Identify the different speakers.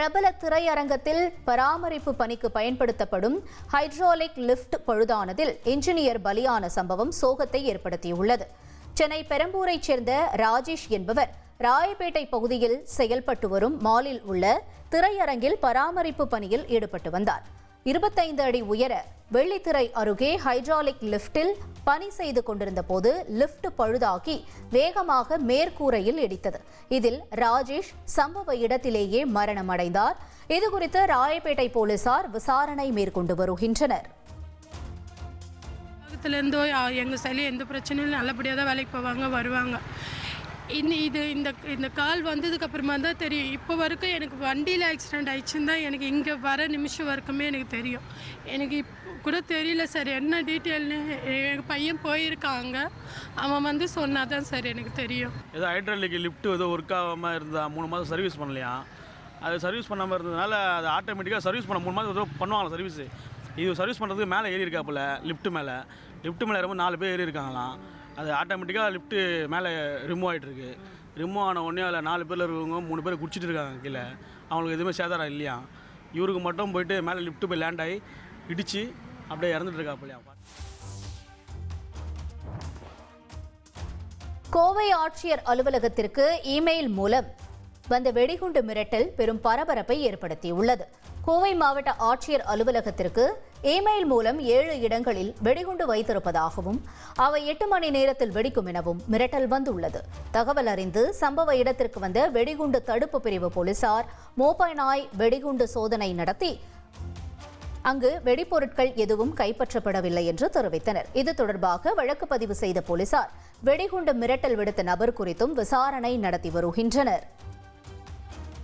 Speaker 1: பிரபல திரையரங்கத்தில் பராமரிப்பு பணிக்கு பயன்படுத்தப்படும் ஹைட்ராலிக் லிஃப்ட் பழுதானதில் இன்ஜினியர் பலியான சம்பவம் சோகத்தை ஏற்படுத்தியுள்ளது. சென்னை பெரம்பூரைச் சேர்ந்த ராஜேஷ் என்பவர் ராயப்பேட்டை பகுதியில் செயல்பட்டு வரும் மாலில் உள்ள திரையரங்கில் பராமரிப்பு பணியில் ஈடுபட்டு வந்தார். இருபத்தைந்து அடி உயர வெள்ளித்திரை அருகே ஹைட்ராலிக் லிப்டில் பணி செய்து கொண்டிருந்த போது லிஃப்ட் பழுதாகி வேகமாக மேற்கூரையில் இடித்தது. இதில் ராஜேஷ் சம்பவ இடத்திலேயே மரணமடைந்தார். இதுகுறித்து ராயப்பேட்டை போலீசார் விசாரணை மேற்கொண்டு வருகின்றனர்.
Speaker 2: உலகத்துலேருந்தோ எங்கள் சளி எந்த பிரச்சனையும் நல்லபடியாக தான் வேலைக்கு போவாங்க வருவாங்க. இன்னி இது இந்த இந்த கால் வந்ததுக்கு அப்புறமா தான் தெரியும். இப்போ வரைக்கும் எனக்கு வண்டியில் ஆக்சிடெண்ட் ஆயிடுச்சுன்னு தான் எனக்கு இங்கே வர நிமிஷம் வரைக்குமே எனக்கு தெரியும். எனக்கு இப்போ கூட தெரியல சார் என்ன டீட்டெயில்னு எங்கள் பையன் போயிருக்காங்க. அவன் வந்து சொன்னால் தான் சார் எனக்கு தெரியும்.
Speaker 3: ஏதோ ஹைட்ராலிக் லிஃப்ட் ஏதோ ஒர்க் ஆகாமல் இருந்தா மூணு மாதம் சர்வீஸ் பண்ணலையா? அது சர்வீஸ் பண்ணாமல் இருந்ததுனால அது ஆட்டோமேட்டிக்காக சர்வீஸ் பண்ண மூணு மாதம் ஏதோ பண்ணுவாங்களா சர்வீஸ் இது சர்வீஸ் பண்ணுறதுக்கு மேலே ஏறி இருக்காப்புல லிஃப்ட்டு மேலே. லிஃப்ட்டு மேலே ரொம்ப நாலு பேர் ஏறி இருக்காங்களாம். அது ஆட்டோமேட்டிக்காக லிஃப்ட்டு மேலே ரிமூவ் ஆகிட்டுருக்கு ரிமூவ் ஆன உடனே அதில் நாலு பேரில் இருக்கவங்க மூணு பேர் குடிச்சிட்டு இருக்காங்க கீழே. அவங்களுக்கு எதுவுமே சேதாரம் இல்லையா? இவருக்கு மட்டும் போயிட்டு மேலே லிஃப்ட்டு போய் லேண்ட் ஆகி இடித்து அப்படியே இறந்துட்டு இருக்காப்புலையா
Speaker 1: கோவை ஆட்சியர் அலுவலகத்திற்கு இமெயில் மூலம் வந்த வெடிகுண்டு மிரட்டல் பெரும் பரபரப்பை ஏற்படுத்தியுள்ளது. கோவை மாவட்ட ஆட்சியர் அலுவலகத்திற்கு இமெயில் மூலம் ஏழு இடங்களில் வெடிகுண்டு வைத்திருப்பதாகவும் அவை எட்டு மணி நேரத்தில் வெடிக்கும் எனவும் மிரட்டல் வந்துள்ளது. தகவல் அறிந்து சம்பவ இடத்திற்கு வந்த வெடிகுண்டு தடுப்பு பிரிவு போலீசார் மோபனாய் நாய் வெடிகுண்டு சோதனை நடத்தி அங்கு வெடிப்பொருட்கள் எதுவும் கைப்பற்றப்படவில்லை என்று தெரிவித்தனர். இது தொடர்பாக வழக்கு பதிவு செய்த போலீசார் வெடிகுண்டு மிரட்டல் விடுத்த நபர் குறித்தும் விசாரணை நடத்தி வருகின்றனர்.